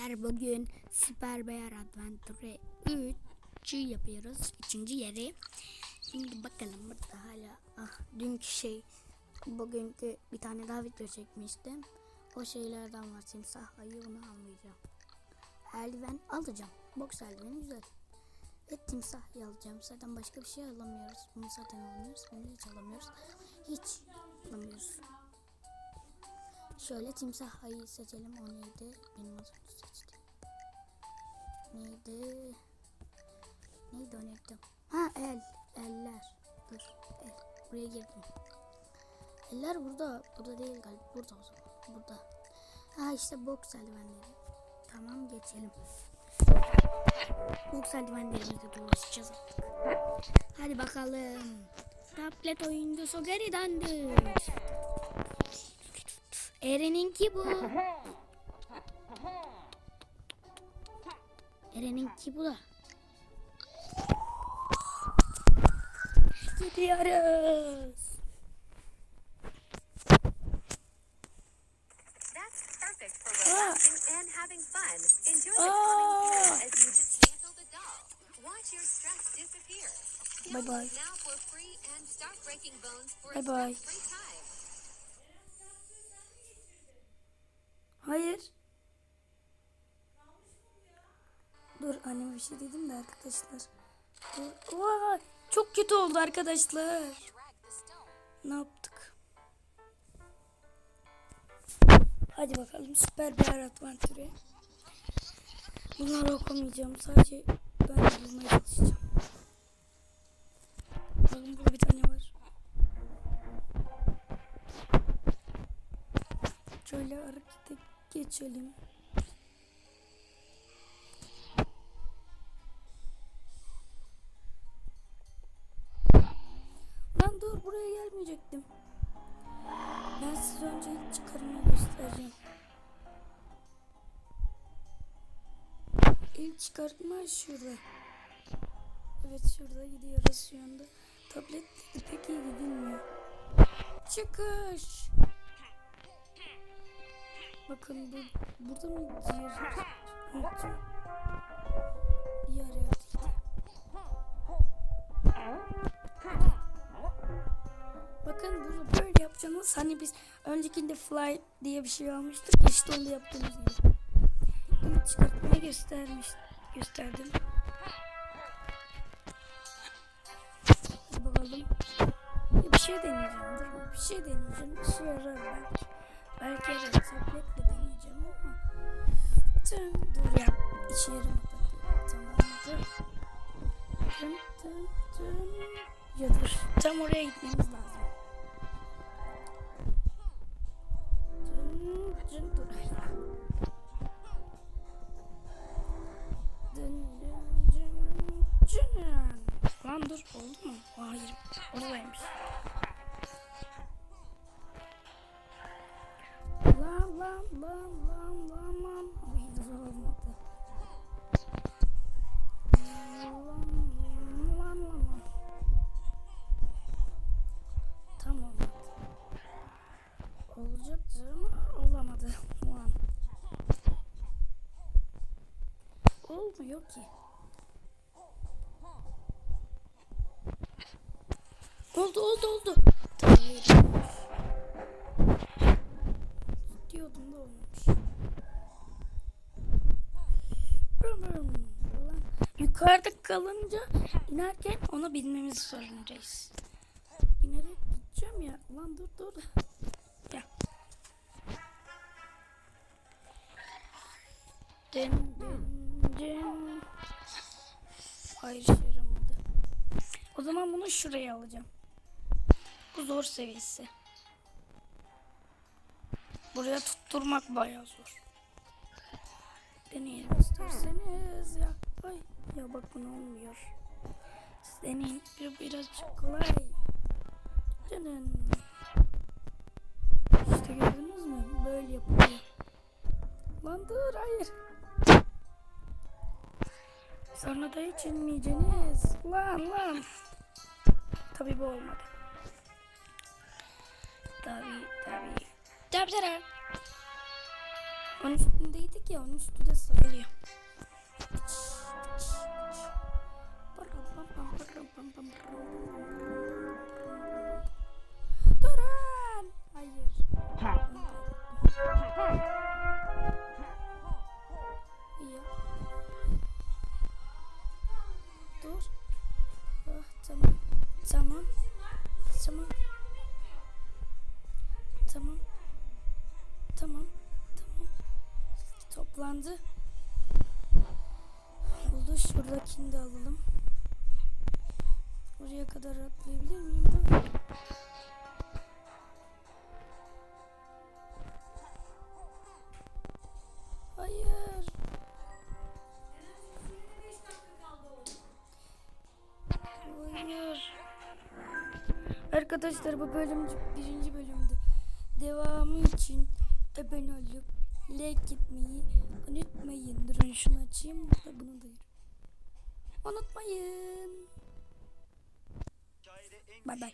arkadaşlar bugün Süper Bear Adventure 3'ü yapıyoruz. Üçüncü yeri. Şimdi bakalım burada hala ah dünkü şey bugünkü bir tane daha video çekmiştim. O şeylerden var timsah ayı onu almayacağım. Eldiven alacağım. Box eldiveni güzel. Ve timsah alacağım. Zaten başka bir şey alamıyoruz. Bunu zaten alamıyoruz. Bunu hiç alamıyoruz. Hiç alamıyoruz. Şöyle timsah ayı seçelim. O neydi? Benim az önce seçtiğim. Neydi? Neydi o neydi? Ha el. Eller. Dur. El. Buraya girdim. Eller burada. Burada değil galiba. Burada o zaman. Burada. Ha işte boks eldivenleri. Tamam geçelim. Boks eldivenlerimizle dolaşacağız artık. Hadi bakalım. Tablet oyuncusu geri döndü. Eren'inki bu. Eren'inki bu da. Gidiyoruz. For relaxing and having Hayır. Dur anneme bir şey dedim de arkadaşlar. Dur. Vay, çok kötü oldu arkadaşlar. Ne yaptık? Hadi bakalım süper bir adventure. Bunları okumayacağım. Sadece ben bulmaya çalışacağım. Bakın burada bir tane Şöyle harekete geçelim. Lan dur buraya gelmeyecektim. Ben size önce çıkarımı göstereceğim. İlk çıkartma şurada. Evet şurada gidiyoruz şu anda. Tablet pek iyi gidilmiyor. Çıkış. Bakın bu burada mı diğer unuttum. Diğer yerdeydi. Bakın burada böyle yapacağınız hani biz öncekinde fly diye bir şey almıştık işte onu yaptığımız gibi. İlk çıkartmayı göstermiş gösterdim. Bakalım. Bir şey deneyeceğim. Bir şey deneyeceğim. İşe yarar belki. Belki ama. Tın, dur ya. İşe yaramadı. Tamam dur. Tın, tın, tın. Ya dur. Tam oraya gitmemiz lazım. Tın, tın, dur. Ay. Dın, dın, dın, dın. Lan dur oldu mu? Hayır. Oradaymış. Lan lan lan lan Tam olmadı. Olacaktı ama olamadı. Olmuyor ki. Oldu oldu oldu. Diyordum da olmamış. Brum brum. Yukarıda kalınca inerken onu bilmemiz zorundayız. İnerek gideceğim ya. Ulan dur dur. Ya. Dın dın dın. Hayır yaramadı. O zaman bunu şuraya alacağım. Bu zor seviyesi. Buraya tutturmak bayağı zor. Deneyelim isterseniz ya. Ay ya bak bunu olmuyor. Siz deneyin. Bir, birazcık kolay. Dönün. İşte gördünüz mü? Böyle yapılıyor. Lan dur hayır. Sonra da hiç inmeyeceğiniz. Lan lan. Tabii bu olmadı. Tabii tabii. Tabii tabii. Onun üstündeydik ya onun üstü de sayılıyor. Durun. Hayır. Ya. Dur. Ah, tamam. Tamam. Tamam. Tamam. Tamam. Tamam. Toplandı. Oldu. Şuradakini de alalım. Oraya kadar atlayabilir miyim? Hayır. Hayır. Arkadaşlar bu bölüm birinci bölümdü. Devamı için abone olup like etmeyi unutmayın. Durun şunu açayım da bunu da unutmayın. Bay bay.